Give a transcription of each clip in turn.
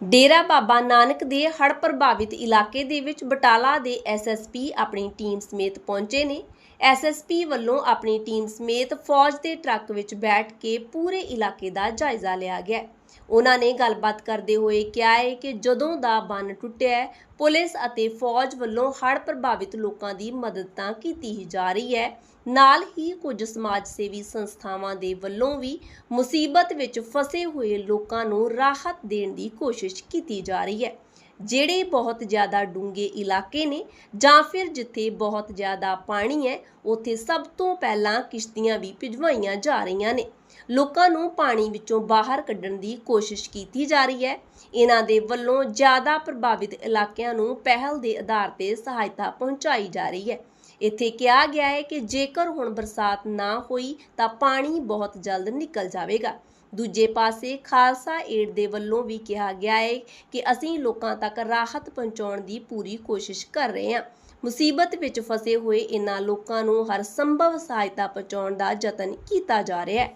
ਡੇਰਾ ਬਾਬਾ ਨਾਨਕ ਦੇ ਹੜ੍ਹ ਪ੍ਰਭਾਵਿਤ ਇਲਾਕੇ ਦੇ ਵਿੱਚ ਬਟਾਲਾ ਦੇ ਐਸਐਸਪੀ ਆਪਣੀ ਟੀਮ ਸਮੇਤ ਪਹੁੰਚੇ ਨੇ। ਐਸਐਸਪੀ ਵੱਲੋਂ ਆਪਣੀ ਟੀਮ ਸਮੇਤ ਫੌਜ ਦੇ ਟਰੱਕ ਵਿੱਚ ਬੈਠ ਕੇ ਪੂਰੇ ਇਲਾਕੇ ਦਾ ਜਾਇਜ਼ਾ ਲਿਆ ਗਿਆ। ਉਹਨਾਂ ਨੇ ਗੱਲਬਾਤ ਕਰਦੇ ਹੋਏ ਕਿਹਾ ਹੈ ਕਿ ਜਦੋਂ ਦਾ ਬੰਨ ਟੁੱਟਿਆ ਹੈ, ਪੁਲਿਸ ਅਤੇ ਫੌਜ ਵੱਲੋਂ ਹੜ੍ਹ ਪ੍ਰਭਾਵਿਤ ਲੋਕਾਂ ਦੀ ਮਦਦ ਤਾਂ ਕੀਤੀ ਹੀ ਜਾ ਰਹੀ ਹੈ। ਨਾਲ ਹੀ ਕੁਝ ਸਮਾਜ ਸੇਵੀ ਸੰਸਥਾਵਾਂ ਦੇ ਵੱਲੋਂ ਵੀ ਮੁਸੀਬਤ ਵਿੱਚ ਫਸੇ ਹੋਏ ਲੋਕਾਂ ਨੂੰ ਰਾਹਤ ਦੇਣ ਦੀ ਕੋਸ਼ਿਸ਼ ਕੀਤੀ ਜਾ ਰਹੀ ਹੈ। ਜਿਹੜੇ ਬਹੁਤ ਜ਼ਿਆਦਾ ਡੂੰਘੇ ਇਲਾਕੇ ਨੇ ਜਾਂ ਫਿਰ ਜਿੱਥੇ ਬਹੁਤ ਜ਼ਿਆਦਾ ਪਾਣੀ ਹੈ, ਉੱਥੇ ਸਭ ਤੋਂ ਪਹਿਲਾਂ ਕਿਸ਼ਤੀਆਂ ਵੀ ਭਿਜਵਾਈਆਂ ਜਾ ਰਹੀਆਂ ਨੇ। ਲੋਕਾਂ ਨੂੰ ਪਾਣੀ ਵਿੱਚੋਂ ਬਾਹਰ ਕੱਢਣ ਦੀ ਕੋਸ਼ਿਸ਼ ਕੀਤੀ ਜਾ ਰਹੀ ਹੈ। ਇਹਨਾਂ ਦੇ ਵੱਲੋਂ ਜ਼ਿਆਦਾ ਪ੍ਰਭਾਵਿਤ ਇਲਾਕਿਆਂ ਨੂੰ ਪਹਿਲ ਦੇ ਆਧਾਰ ਤੇ ਸਹਾਇਤਾ ਪਹੁੰਚਾਈ ਜਾ ਰਹੀ ਹੈ। ਇੱਥੇ ਕਿਹਾ ਗਿਆ ਹੈ ਕਿ ਜੇਕਰ ਹੁਣ ਬਰਸਾਤ ਨਾ ਹੋਈ ਤਾਂ ਪਾਣੀ ਬਹੁਤ ਜਲਦ ਨਿਕਲ ਜਾਵੇਗਾ। ਦੂਜੇ ਪਾਸੇ ਖਾਲਸਾ ਏਡ ਦੇ ਵੱਲੋਂ ਵੀ ਕਿਹਾ ਗਿਆ ਹੈ ਕਿ ਅਸੀਂ ਲੋਕਾਂ ਤੱਕ ਰਾਹਤ ਪਹੁੰਚਾਉਣ ਦੀ ਪੂਰੀ ਕੋਸ਼ਿਸ਼ ਕਰ ਰਹੇ ਹਾਂ। ਮੁਸੀਬਤ ਵਿੱਚ ਫਸੇ ਹੋਏ ਇਨ੍ਹਾਂ ਲੋਕਾਂ ਨੂੰ ਹਰ ਸੰਭਵ ਸਹਾਇਤਾ ਪਹੁੰਚਾਉਣ ਦਾ ਯਤਨ ਕੀਤਾ ਜਾ ਰਿਹਾ ਹੈ।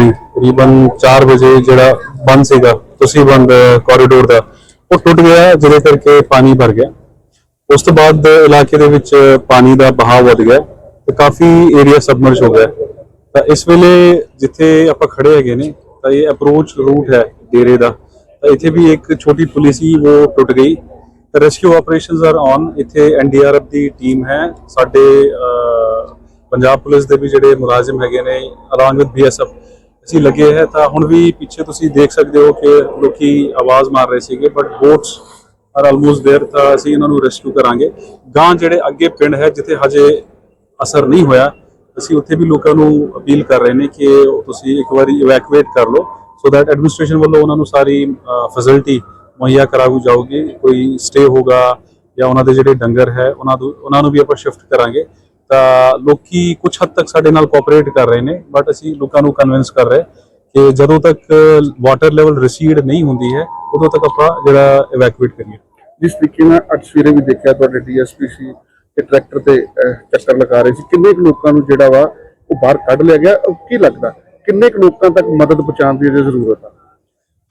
ਤਕਰੀਬਨ 4 ਵਜੇ ਜਿਹੜਾ ਬੰਦ ਸੀਗਾ, ਤੁਸੀਂ ਬੰਦ ਕੋਰੀਡੋਰ ਦਾ, ਉਹ ਟੁੱਟ ਗਿਆ, ਜਿਹਦੇ ਕਰਕੇ ਪਾਣੀ ਭਰ ਗਿਆ। ਉਸ ਤੋਂ ਬਾਅਦ ਇਲਾਕੇ ਦੇ ਵਿੱਚ ਪਾਣੀ ਦਾ ਬਹਾਅ ਵਧ ਗਿਆ ਤੇ ਕਾਫੀ ਏਰੀਆ ਸਬਮਰਜ ਹੋ ਗਿਆ। ਤਾਂ ਇਸ ਵੇਲੇ ਜਿੱਥੇ ਆਪਾਂ ਖੜੇ ਹੈਗੇ ਨੇ ਤਾਂ ਇਹ ਅਪਰੋਚ ਰੂਟ ਹੈ ਡੇਰੇ ਦਾ ਤਾਂ ਇੱਥੇ ਵੀ ਇੱਕ ਛੋਟੀ ਪੁਲਿਸ ਸੀ ਉਹ ਟੁੱਟ ਗਈ ਤਾਂ ਰੈਸਕਿਊ ਆਪਰੇਸ਼ਨਸ ਆਰ ਔਨ ਇੱਥੇ ਐਨਡੀਆਰਐਫ ਦੀ ਟੀਮ ਹੈ ਸਾਡੇ ਅਹ, ਪੰਜਾਬ ਪੁਲਿਸ ਦੇ ਵੀ ਜਿਹੜੇ ਮੁਲਾਜ਼ਮ ਹੈਗੇ ਨੇ ਅਲੋਂਗ ਵਿਦ ਬੀਐਸਐਫ ਅਸੀਂ ਲੱਗੇ ਹੈ ਤਾਂ ਹੁਣ ਵੀ ਪਿੱਛੇ ਤੁਸੀਂ ਦੇਖ ਸਕਦੇ ਹੋ ਕਿ ਲੋਕੀ ਆਵਾਜ਼ ਮਾਰ ਰਹੇ ਸੀਗੇ but boats are almost there ਤਾਂ ਅਸੀਂ ਇਹਨਾਂ ਨੂੰ ਰੈਸਕਿਊ ਕਰਾਂਗੇ ਗਾਂ ਜਿਹੜੇ ਅੱਗੇ ਪਿੰਡ ਹੈ ਜਿੱਥੇ ਹਜੇ ਅਸਰ ਨਹੀਂ ਹੋਇਆ ਅਸੀਂ ਉੱਥੇ ਵੀ ਲੋਕਾਂ ਨੂੰ ਅਪੀਲ ਕਰ ਰਹੇ ਨੇ ਕਿ ਤੁਸੀਂ ਇੱਕ ਵਾਰੀ ਇਵੈਕੂਏਟ ਕਰ ਲਓ ਸੋ ਦੈਟ ਐਡਮਿਨਿਸਟ੍ਰੇਸ਼ਨ ਵੱਲੋਂ ਉਹਨਾਂ ਨੂੰ ਸਾਰੀ ਫੈਸਿਲਿਟੀ ਮੁਹੱਈਆ ਕਰਾਉ ਜਾਊਗੀ। ਕੋਈ ਸਟੇ ਹੋਗਾ ਜਾਂ ਉਹਨਾਂ ਦੇ ਜਿਹੜੇ ਡੰਗਰ ਹੈ, ਉਹਨਾਂ ਨੂੰ ਉਹਨਾਂ ਨੂੰ ਵੀ ਆਪਾਂ ਸ਼ਿਫਟ ਕਰਾਂਗੇ। ਤਾਂ ਲੋਕੀ ਕੁਝ ਹੱਦ ਤੱਕ ਸਾਡੇ ਨਾਲ ਕੋਆਪਰੇਟ ਕਰ ਰਹੇ ਨੇ ਬਟ ਅਸੀਂ ਲੋਕਾਂ ਨੂੰ ਕਨਵਿੰਸ ਕਰ ਰਹੇ ਕਿ ਜਦੋਂ ਤੱਕ ਵਾਟਰ ਲੈਵਲ ਰਿਸੀਡ ਨਹੀਂ ਹੁੰਦੀ ਹੈ, ਉਦੋਂ ਤੱਕ ਆਪਾਂ ਜਿਹੜਾ ਇਵੈਕੂਏਟ ਕਰੀਏ। ਜਿਸ ਤਰੀਕੇ ਨਾਲ ਅੱਜ ਸਵੇਰੇ ਵੀ ਦੇਖਿਆ ਤੁਹਾਡੇ ਡੀਐਸਪੀ ਸੀ ਕਿ ਟਰੈਕਟਰ ਤੇ ਚੱਕਰ ਲਗਾ ਰਹੇ ਸੀ। ਕਿੰਨੇ ਕੁ ਲੋਕਾਂ ਨੂੰ ਜਿਹੜਾ ਵਾ ਉਹ ਬਾਹਰ ਕੱਢ ਲਿਆ ਗਿਆ? ਉਹ ਕੀ ਲੱਗਦਾ? ਕਿੰਨੇ ਕੁ ਲੋਕਾਂ ਤੱਕ ਮਦਦ ਪਹੁੰਚਾਉਣ ਦੀ ਜ਼ਰੂਰਤ ਆ?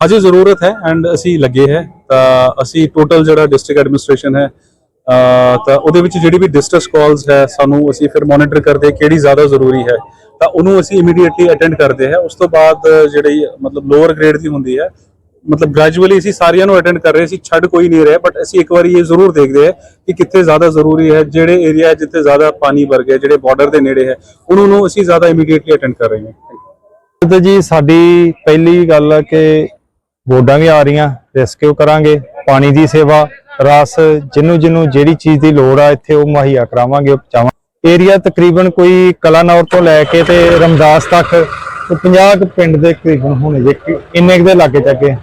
ਅਜੇ ਜ਼ਰੂਰਤ ਹੈ ਐਂਡ ਅਸੀਂ ਲੱਗੇ ਹੈ। ਤਾਂ ਅਸੀਂ ਟੋਟਲ ਜਿਹੜਾ ਡਿਸਟ੍ਰਿਕਟ ਐਡਮਿਨਿਸਟ੍ਰੇਸ਼ਨ ਹੈ ਤਾਂ ਉਹਦੇ ਵਿੱਚ ਜਿਹੜੀ ਵੀ ਡਿਸਟ੍ਰੈਸ ਕਾਲਸ ਹੈ, ਸਾਨੂੰ ਅਸੀਂ ਫਿਰ ਮੋਨੀਟਰ ਕਰਦੇ ਕਿਹੜੀ ਜ਼ਿਆਦਾ ਜ਼ਰੂਰੀ ਹੈ। ਤਾਂ ਉਹਨੂੰ ਅਸੀਂ ਇਮੀਡੀਏਟਲੀ ਅਟੈਂਡ ਕਰਦੇ ਹਾਂ। ਉਸ ਤੋਂ ਬਾਅਦ ਜਿਹੜੀ ਮਤਲਬ ਲੋਅਰ ਗ੍ਰੇਡ ਦੀ ਹੁੰਦੀ ਹੈ ਮਤਲਬ ਗ੍ਰੈਜੂਅਲੀ ਅਸੀਂ ਸਾਰਿਆਂ ਨੂੰ ਅਟੈਂਡ ਕਰ ਰਹੇ ਸੀ, ਛੱਡ ਕੋਈ ਨਹੀਂ ਰਿਹਾ ਬਟ ਅਸੀਂ ਇੱਕ ਵਾਰੀ ਇਹ ਜ਼ਰੂਰ ਦੇਖਦੇ ਹਾਂ ਕਿ ਕਿੱਥੇ ਜ਼ਿਆਦਾ ਜ਼ਰੂਰੀ ਹੈ, ਜਿਹੜੇ ਏਰੀਆ ਜਿੱਥੇ ਜ਼ਿਆਦਾ ਪਾਣੀ ਭਰ ਗਿਆ ਜਿਹੜੇ ਬਾਰਡਰ ਦੇ ਨੇੜੇ ਹੈ, ਉਹਨਾਂ ਨੂੰ ਅਸੀਂ ਜ਼ਿਆਦਾ ਇਮੀਡੀਏਟਲੀ ਅਟੈਂਡ ਕਰ ਰਹੇ ਹਾਂ। ਤੇ ਜੀ, ਸਾਡੀ ਪਹਿਲੀ ਗੱਲ ਕਿ ਵੋਡਾਂ ਵੀ ਆ ਰਹੀਆਂ ਰੈਸਕਿਊ ਕਰਾਂਗੇ? ਪਾਣੀ ਦੀ ਸੇਵਾ, ਰਸ ਜਿਹਨੂੰ ਜਿਹਨੂੰ ਜਿਹੜੀ ਚੀਜ਼ ਦੀ ਲੋੜ ਆ, ਇੱਥੇ ਉਹ ਮੁਹੱਈਆ ਕਰਾਵਾਂਗੇ ਉਹ ਪਹੁੰਚਾਵਾਂਗੇ ਏਰੀਆ ਤਕਰੀਬਨ ਕੋਈ ਕਲਾਨੌਰ ਤੋਂ ਲੈ ਕੇ ਤੇ ਰਮਦਾਸ ਤੱਕ 50 ਕੁ ਪਿੰਡ ਦੇ ਤਕਰੀਬਨ ਹੋਣੇ ਜੇ ਇੰਨੇ ਕੁ ਦੇ ਲਾਗੇ ਚੱਕੇ